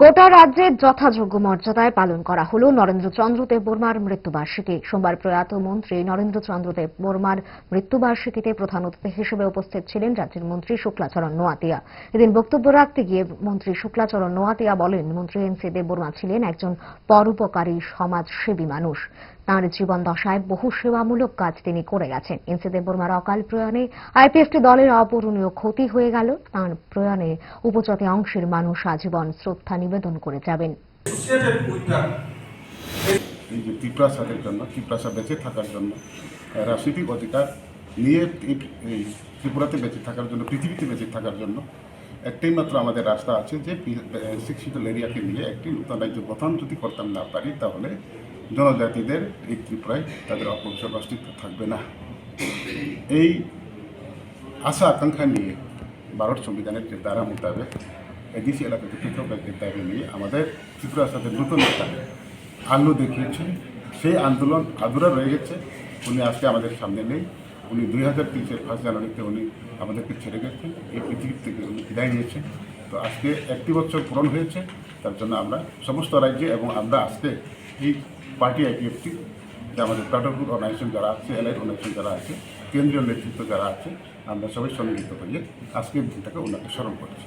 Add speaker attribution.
Speaker 1: গোটা রাজ্যে যথাযোগ্য মর্যাদায় পালন করা হল নরেন্দ্রচন্দ্র দেব বর্মার মৃত্যুবার্ষিকী। সোমবার প্রয়াত মন্ত্রী নরেন্দ্রচন্দ্র দেব বর্মার মৃত্যুবার্ষিকীতে প্রধান অতিথি হিসেবে উপস্থিত ছিলেন রাজ্যের মন্ত্রী শুক্লাচরণ নোয়াতিয়া। এদিন বক্তব্য রাখতে গিয়ে মন্ত্রী শুক্লাচরণ নোয়াতিয়া বলেন, মন্ত্রী এন সি দেব বর্মা ছিলেন একজন পরোপকারী সমাজসেবী মানুষ। তাঁর জীবন দশায় বহু সেবামূলক কাজ তিনি করে গেছেন। এনসি দেববর্মার অকাল প্রয়াণে আইপিএফটি দলের অপূরণীয় ক্ষতি হয়ে গেল। তাঁর প্রয়াণে উপজাতি অংশের মানুষ আজীবন শ্রদ্ধা নিবেদন করে যাবেন।
Speaker 2: এই যে ত্রিপ্রাসাদের জন্য ত্রিপ্রাসা বেঁচে থাকার জন্য রাজনৈতিক অধিকার নিয়ে ত্রিপুরাতে বেঁচে থাকার জন্য, পৃথিবীতে বেঁচে থাকার জন্য একটাই মাত্র আমাদের রাস্তা আছে যে শিক্ষিত এরিয়াকে নিয়ে একটি নূতন রাজ্য গঠন যদি করতাম না পারি, তাহলে জনজাতিদের এই ত্রিপুরায় তাদের অপবিশ্বাস অস্তিত্ব থাকবে না। এই আশা আকাঙ্ক্ষা নিয়ে ভারত সংবিধানের যে ধারা মোতাবেক এডিসি এলাকাকে পৃথক রাজ্যের দাবি নিয়ে আমাদের ত্রিপুরা সাথে নতুন একটা আলো দেখিয়েছেন। সেই আন্দোলন আধুরা রয়ে গেছে। উনি আজকে আমাদের সামনে নেই। উনি দুই হাজার তেইশের ফার্স্ট জানুয়ারিতে উনি আমাদেরকে ছেড়ে গেছেন। এই পৃথিবীর থেকে উনি বিদায় নিয়েছেন। তো আজকে একটি বছর পূরণ হয়েছে। তার জন্য আমরা সমস্ত রাজ্যে এবং আমরা আজকে এই পার্টি আইপিএফটি যে আমাদের প্রাটকুর অর্গানাইজেশন যারা আছে এলআইট অর্গানাইজেশন যারা আছে, কেন্দ্রীয় নেতৃত্ব যারা আছে, আমরা সবাই সম্মিলিত করিয়ে আজকের দিনটাকে ওনাকে স্মরণ করেছি।